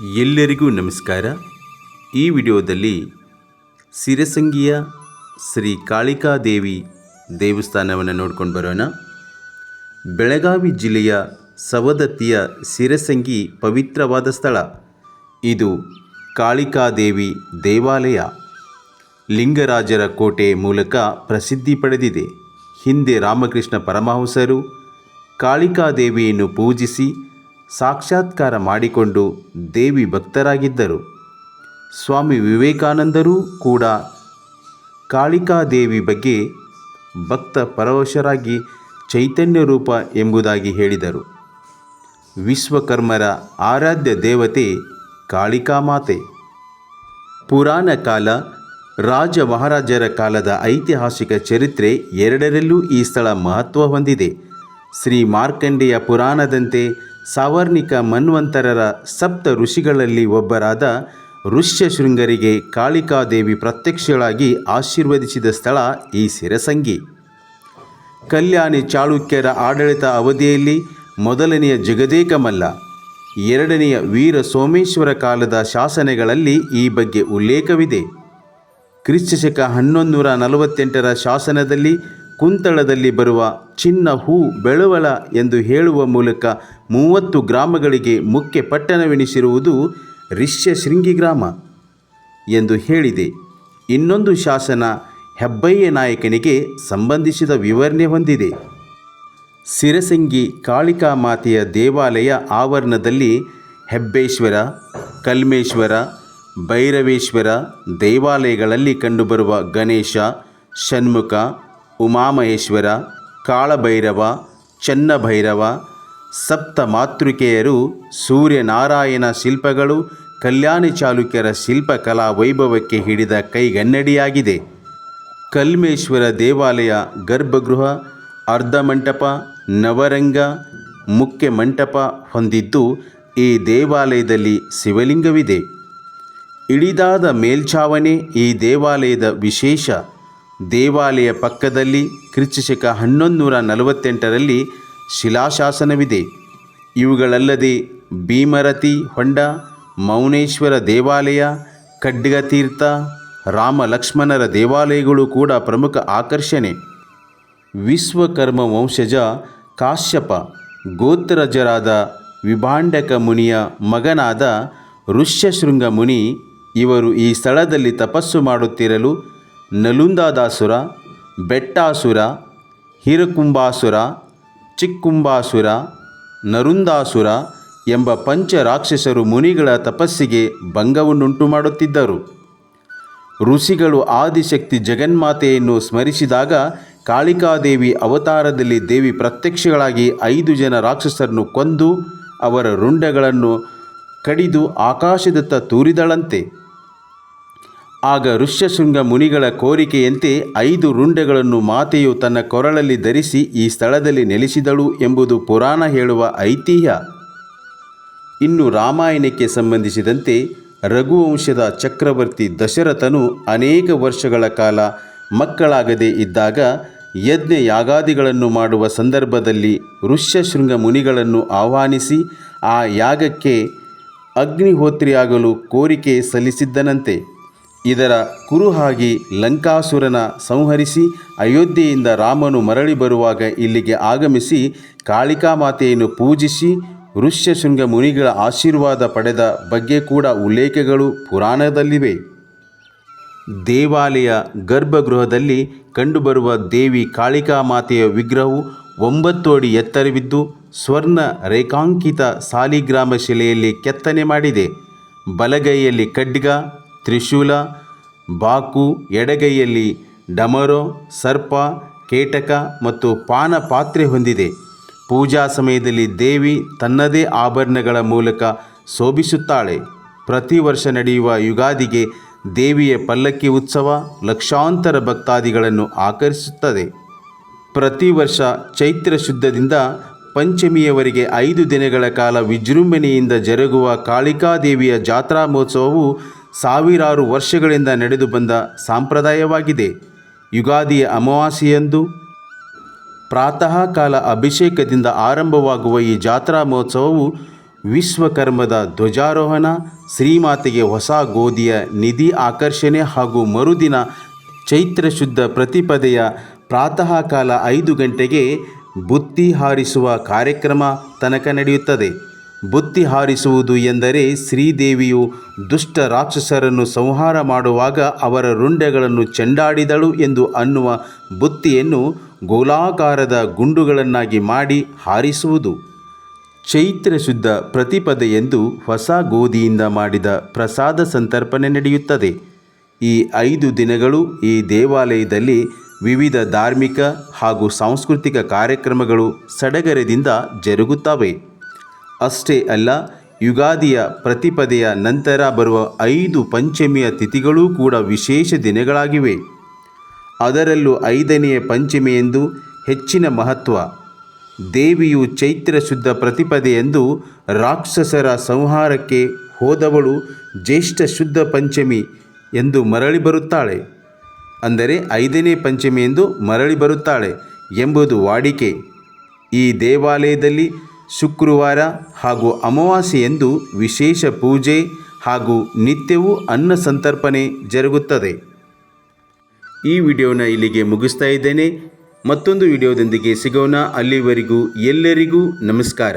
ಎಲ್ಲರಿಗೂ ನಮಸ್ಕಾರ. ಈ ವಿಡಿಯೋದಲ್ಲಿ ಸಿರಸಂಗಿಯ ಶ್ರೀ ಕಾಳಿಕಾದೇವಿ ದೇವಸ್ಥಾನವನ್ನು ನೋಡ್ಕೊಂಡು ಬರೋಣ. ಬೆಳಗಾವಿ ಜಿಲ್ಲೆಯ ಸವದತ್ತಿಯ ಸಿರಸಂಗಿ ಪವಿತ್ರವಾದ ಸ್ಥಳ. ಇದು ಕಾಳಿಕಾದೇವಿ ದೇವಾಲಯ. ಲಿಂಗರಾಜರ ಕೋಟೆ ಮೂಲಕ ಪ್ರಸಿದ್ಧಿ ಪಡೆದಿದೆ. ಹಿಂದೆ ರಾಮಕೃಷ್ಣ ಪರಮಹಂಸರು ಕಾಳಿಕಾದೇವಿಯನ್ನು ಪೂಜಿಸಿ ಸಾಕ್ಷಾತ್ಕಾರ ಮಾಡಿಕೊಂಡು ದೇವಿ ಭಕ್ತರಾಗಿದ್ದರು. ಸ್ವಾಮಿ ವಿವೇಕಾನಂದರು ಕೂಡ ಕಾಳಿಕಾದೇವಿ ಬಗ್ಗೆ ಭಕ್ತ ಪರವಶರಾಗಿ ಚೈತನ್ಯ ರೂಪ ಎಂಬುದಾಗಿ ಹೇಳಿದರು. ವಿಶ್ವಕರ್ಮರ ಆರಾಧ್ಯ ದೇವತೆ ಕಾಳಿಕಾ ಮಾತೆ ಪುರಾಣ ಕಾಲ, ರಾಜ ಮಹಾರಾಜರ ಕಾಲದ ಐತಿಹಾಸಿಕ ಚರಿತ್ರೆ ಎರಡರಲ್ಲೂ ಈ ಸ್ಥಳ ಮಹತ್ವ ಹೊಂದಿದೆ. ಶ್ರೀ ಮಾರ್ಕಂಡೆಯ ಪುರಾಣದಂತೆ ಸಾವರ್ಣಿಕ ಮನ್ವಂತರರ ಸಪ್ತ ಋಷಿಗಳಲ್ಲಿ ಒಬ್ಬರಾದ ಋಷ್ಯಶೃಂಗರಿಗೆ ಕಾಳಿಕಾದೇವಿ ಪ್ರತ್ಯಕ್ಷಳಾಗಿ ಆಶೀರ್ವದಿಸಿದ ಸ್ಥಳ ಈ ಸಿರಸಂಗಿ ಕಲ್ಯಾಣಿ ಚಾಳುಕ್ಯರ ಆಡಳಿತ ಅವಧಿಯಲ್ಲಿ ಮೊದಲನೆಯ ಜಗದೇಕ ಮಲ್ಲ ಎರಡನೆಯ ವೀರ ಸೋಮೇಶ್ವರ ಕಾಲದ ಶಾಸನಗಳಲ್ಲಿ ಈ ಬಗ್ಗೆ ಉಲ್ಲೇಖವಿದೆ. ಕ್ರಿಸ್ತಶಕ ಹನ್ನೊಂದು ನೂರ ನಲವತ್ತೆಂಟರ ಶಾಸನದಲ್ಲಿ ಕುಂತಳದಲ್ಲಿ ಬರುವ ಚಿನ್ನ ಹೂ ಬೆಳವಳ ಎಂದು ಹೇಳುವ ಮೂಲಕ ಮೂವತ್ತು ಗ್ರಾಮಗಳಿಗೆ ಮುಖ್ಯ ಪಟ್ಟಣವೆನಿಸಿರುವುದು ರಿಷ್ಯಶೃಂಗಿ ಗ್ರಾಮ ಎಂದು ಹೇಳಿದೆ. ಇನ್ನೊಂದು ಶಾಸನ ಹೆಬ್ಬಯ್ಯ ನಾಯಕನಿಗೆ ಸಂಬಂಧಿಸಿದ ವಿವರಣೆ ಹೊಂದಿದೆ. ಸಿರಸಂಗಿ ಕಾಳಿಕಾ ಮಾತೆಯ ದೇವಾಲಯ ಆವರಣದಲ್ಲಿ ಹೆಬ್ಬೇಶ್ವರ, ಕಲ್ಮೇಶ್ವರ, ಭೈರವೇಶ್ವರ ದೇವಾಲಯಗಳಲ್ಲಿ ಕಂಡುಬರುವ ಗಣೇಶ, ಷಣ್ಮುಖ ಉಮಾಮಹೇಶ್ವರ, ಕಾಳಭೈರವ, ಚನ್ನಭೈರವ ಸಪ್ತ ಮಾತೃಕೆಯರು ಸೂರ್ಯನಾರಾಯಣ ಶಿಲ್ಪಗಳು, ಕಲ್ಯಾಣಿ ಚಾಲುಕ್ಯರ ಶಿಲ್ಪಕಲಾ ವೈಭವಕ್ಕೆ ಹಿಡಿದ ಕೈಗನ್ನಡಿಯಾಗಿದೆ. ಕಲ್ಮೇಶ್ವರ ದೇವಾಲಯ ಗರ್ಭಗೃಹ ಅರ್ಧಮಂಟಪ ನವರಂಗ, ಮುಖ್ಯ ಮಂಟಪ ಹೊಂದಿದ್ದು ಈ ದೇವಾಲಯದಲ್ಲಿ ಶಿವಲಿಂಗವಿದೆ. ಇಳಿದಾದ ಮೇಲ್ಛಾವಣೆ ಈ ದೇವಾಲಯದ ವಿಶೇಷ. ದೇವಾಲಯ ಪಕ್ಕದಲ್ಲಿ ಕ್ರಿಸ್ತಶಕ ಹನ್ನೊಂದು ನೂರ ನಲವತ್ತೆಂಟರಲ್ಲಿ ಶಿಲಾಶಾಸನವಿದೆ. ಇವುಗಳಲ್ಲದೆ ಭೀಮರತಿ ಹೊಂಡ, ಮೌನೇಶ್ವರ ದೇವಾಲಯ, ಖಡ್ಗತೀರ್ಥ ರಾಮ ಲಕ್ಷ್ಮಣರ ದೇವಾಲಯಗಳು ಕೂಡ ಪ್ರಮುಖ ಆಕರ್ಷಣೆ. ವಿಶ್ವಕರ್ಮ ವಂಶಜ ಕಾಶ್ಯಪ, ಗೋತ್ರಜರಾದ ವಿಭಾಂಡಕ ಮುನಿಯ ಮಗನಾದ ಋಷ್ಯಶೃಂಗ ಮುನಿ ಇವರು ಈ ಸ್ಥಳದಲ್ಲಿ ತಪಸ್ಸು ಮಾಡುತ್ತಿರಲು ನಲುಂದಾದಾಸುರ, ಬೆಟ್ಟಾಸುರ ಹಿರಕುಂಬಾಸುರ ಚಿಕ್ಕುಂಬಾಸುರ ನರುಂದಾಸುರ ಎಂಬ ಪಂಚ ರಾಕ್ಷಸರು ಮುನಿಗಳ ತಪಸ್ಸಿಗೆ ಭಂಗವನ್ನುಂಟು ಮಾಡುತ್ತಿದ್ದರು. ಋಷಿಗಳು ಆದಿಶಕ್ತಿ ಜಗನ್ಮಾತೆಯನ್ನು ಸ್ಮರಿಸಿದಾಗ ಕಾಳಿಕಾದೇವಿ ಅವತಾರದಲ್ಲಿ ದೇವಿ ಪ್ರತ್ಯಕ್ಷಗಳಾಗಿ ಐದು ಜನ ರಾಕ್ಷಸರನ್ನು ಕೊಂದು ಅವರ ರುಂಡಗಳನ್ನು ಕಡಿದು ಆಕಾಶದತ್ತ ತೂರಿದಳಂತೆ. ಆಗ ಋಷ್ಯಶೃಂಗ ಮುನಿಗಳ ಕೋರಿಕೆಯಂತೆ ಐದು ರುಂಡೆಗಳನ್ನು ಮಾತೆಯು ತನ್ನ ಕೊರಳಲ್ಲಿ ಧರಿಸಿ ಈ ಸ್ಥಳದಲ್ಲಿ ನೆಲೆಸಿದಳು ಎಂಬುದು ಪುರಾಣ ಹೇಳುವ ಐತಿಹ್ಯ. ಇನ್ನು ರಾಮಾಯಣಕ್ಕೆ ಸಂಬಂಧಿಸಿದಂತೆ ರಘುವಂಶದ ಚಕ್ರವರ್ತಿ ದಶರಥನು ಅನೇಕ ವರ್ಷಗಳ ಕಾಲ ಮಕ್ಕಳಾಗದೇ ಇದ್ದಾಗ ಯಜ್ಞ ಯಾಗಾದಿಗಳನ್ನು ಮಾಡುವ ಸಂದರ್ಭದಲ್ಲಿ ಋಷ್ಯಶೃಂಗ ಮುನಿಗಳನ್ನು ಆಹ್ವಾನಿಸಿ ಆ ಯಾಗಕ್ಕೆ ಅಗ್ನಿಹೋತ್ರಿಯಾಗಲು ಕೋರಿಕೆ ಸಲ್ಲಿಸಿದ್ದನಂತೆ. ಇದರ ಕುರುಹಾಗಿ ಲಂಕಾಸುರನ ಸಂಹರಿಸಿ ಅಯೋಧ್ಯೆಯಿಂದ ರಾಮನು ಮರಳಿ ಬರುವಾಗ ಇಲ್ಲಿಗೆ ಆಗಮಿಸಿ ಕಾಳಿಕಾ ಮಾತೆಯನ್ನು ಪೂಜಿಸಿ ಋಷ್ಯಶೃಂಗ ಮುನಿಗಳ ಆಶೀರ್ವಾದ ಪಡೆದ ಬಗ್ಗೆ ಕೂಡ ಉಲ್ಲೇಖಗಳು ಪುರಾಣದಲ್ಲಿವೆ. ದೇವಾಲಯ ಗರ್ಭಗೃಹದಲ್ಲಿ ಕಂಡುಬರುವ ದೇವಿ ಕಾಳಿಕಾ ಮಾತೆಯ ವಿಗ್ರಹವು ಒಂಬತ್ತು ಅಡಿ ಎತ್ತರವಿದ್ದು ಸ್ವರ್ಣ ರೇಖಾಂಕಿತ ಸಾಲಿಗ್ರಾಮ ಶಿಲೆಯಲ್ಲಿ ಕೆತ್ತನೆ ಮಾಡಿದೆ. ಬಲಗೈಯಲ್ಲಿ ಖಡ್ಗ ತ್ರಿಶೂಲ, ಬಾಕು, ಎಡಗೈಯಲ್ಲಿ ಡಮರು, ಸರ್ಪ, ಕೇಟಕ ಮತ್ತು ಪಾನ ಪಾತ್ರೆ ಹೊಂದಿದೆ. ಪೂಜಾ ಸಮಯದಲ್ಲಿ ದೇವಿ ತನ್ನದೇ ಆಭರಣಗಳ ಮೂಲಕ ಶೋಭಿಸುತ್ತಾಳೆ. ಪ್ರತಿ ವರ್ಷ ನಡೆಯುವ ಯುಗಾದಿಗೆ ದೇವಿಯ ಪಲ್ಲಕ್ಕಿ ಉತ್ಸವ ಲಕ್ಷಾಂತರ ಭಕ್ತಾದಿಗಳನ್ನು ಆಕರ್ಷಿಸುತ್ತದೆ. ಪ್ರತಿ ವರ್ಷ ಚೈತ್ರ ಶುದ್ಧದಿಂದ ಪಂಚಮಿಯವರೆಗೆ ಐದು ದಿನಗಳ ಕಾಲ ವಿಜೃಂಭಣೆಯಿಂದ ಜರುಗುವ ಕಾಳಿಕಾದೇವಿಯ ಜಾತ್ರಾ ಮಹೋತ್ಸವವು ಸಾವಿರಾರು ವರ್ಷಗಳಿಂದ ನಡೆದು ಬಂದ ಸಾಂಪ್ರದಾಯವಾಗಿದೆ. ಯುಗಾದಿಯ ಅಮಾವಾಸ್ಯೆಯಂದು ಪ್ರಾತಃ ಕಾಲ ಅಭಿಷೇಕದಿಂದ ಆರಂಭವಾಗುವ ಈ ಜಾತ್ರಾ ಮಹೋತ್ಸವವು ವಿಶ್ವಕರ್ಮದ ಧ್ವಜಾರೋಹಣ, ಶ್ರೀಮಾತೆಗೆ ಹೊಸ ಗೋಧಿಯ ನಿಧಿ ಆಕರ್ಷಣೆ ಹಾಗೂ ಮರುದಿನ ಚೈತ್ರ ಶುದ್ಧ ಪ್ರತಿಪದೆಯ ಪ್ರಾತಃ ಕಾಲ ಐದು ಗಂಟೆಗೆ ಬುತ್ತಿ ಹಾರಿಸುವ ಕಾರ್ಯಕ್ರಮ ತನಕ ನಡೆಯುತ್ತದೆ. ಬುತ್ತಿ ಹಾರಿಸುವುದು ಎಂದರೆ ಶ್ರೀದೇವಿಯು ದುಷ್ಟ ರಾಕ್ಷಸರನ್ನು ಸಂಹಾರ ಮಾಡುವಾಗ ಅವರ ರುಂಡೆಗಳನ್ನು ಚೆಂಡಾಡಿದಳು ಎಂದು ಅನ್ನುವ ಬುತ್ತಿಯನ್ನು ಗೋಲಾಕಾರದ ಗುಂಡುಗಳನ್ನಾಗಿ ಮಾಡಿ ಹಾರಿಸುವುದು. ಚೈತ್ರ ಶುದ್ಧ ಪ್ರತಿಪದೆಯೆಂದು ಹೊಸ ಗೋಧಿಯಿಂದ ಮಾಡಿದ ಪ್ರಸಾದ ಸಂತರ್ಪಣೆ ನಡೆಯುತ್ತದೆ. ಈ ಐದು ದಿನಗಳು ಈ ದೇವಾಲಯದಲ್ಲಿ ವಿವಿಧ ಧಾರ್ಮಿಕ ಹಾಗೂ ಸಾಂಸ್ಕೃತಿಕ ಕಾರ್ಯಕ್ರಮಗಳು ಸಡಗರದಿಂದ ಜರುಗುತ್ತವೆ. ಅಷ್ಟೇ ಅಲ್ಲ, ಯುಗಾದಿಯ ಪ್ರತಿಪದೆಯ ನಂತರ ಬರುವ ಐದು ಪಂಚಮಿಯ ತಿಥಿಗಳೂ ಕೂಡ ವಿಶೇಷ ದಿನಗಳಾಗಿವೆ. ಅದರಲ್ಲೂ ಐದನೆಯ ಎಂದು ಹೆಚ್ಚಿನ ಮಹತ್ವ. ದೇವಿಯು ಚೈತ್ರ ಶುದ್ಧ ಪ್ರತಿಪದೆಯೆಂದು ರಾಕ್ಷಸರ ಸಂಹಾರಕ್ಕೆ ಹೋದವಳು ಜ್ಯೇಷ್ಠ ಶುದ್ಧ ಪಂಚಮಿ ಎಂದು ಮರಳಿ ಬರುತ್ತಾಳೆ. ಅಂದರೆ ಐದನೇ ಪಂಚಮಿ ಎಂದು ಮರಳಿ ಬರುತ್ತಾಳೆ ಎಂಬುದು ವಾಡಿಕೆ. ಈ ದೇವಾಲಯದಲ್ಲಿ ಶುಕ್ರವಾರ ಹಾಗೂ ಅಮಾವಾಸ್ಯೆಯಂದು ವಿಶೇಷ ಪೂಜೆ ಹಾಗೂ ನಿತ್ಯವೂ ಅನ್ನ ಸಂತರ್ಪಣೆ ಜರುಗುತ್ತದೆ. ಈ ವಿಡಿಯೋನ ಇಲ್ಲಿಗೆ ಮುಗಿಸ್ತಾ ಇದ್ದೇನೆ. ಮತ್ತೊಂದು ವಿಡಿಯೋದೊಂದಿಗೆ ಸಿಗೋಣ. ಅಲ್ಲಿವರೆಗೂ ಎಲ್ಲರಿಗೂ ನಮಸ್ಕಾರ.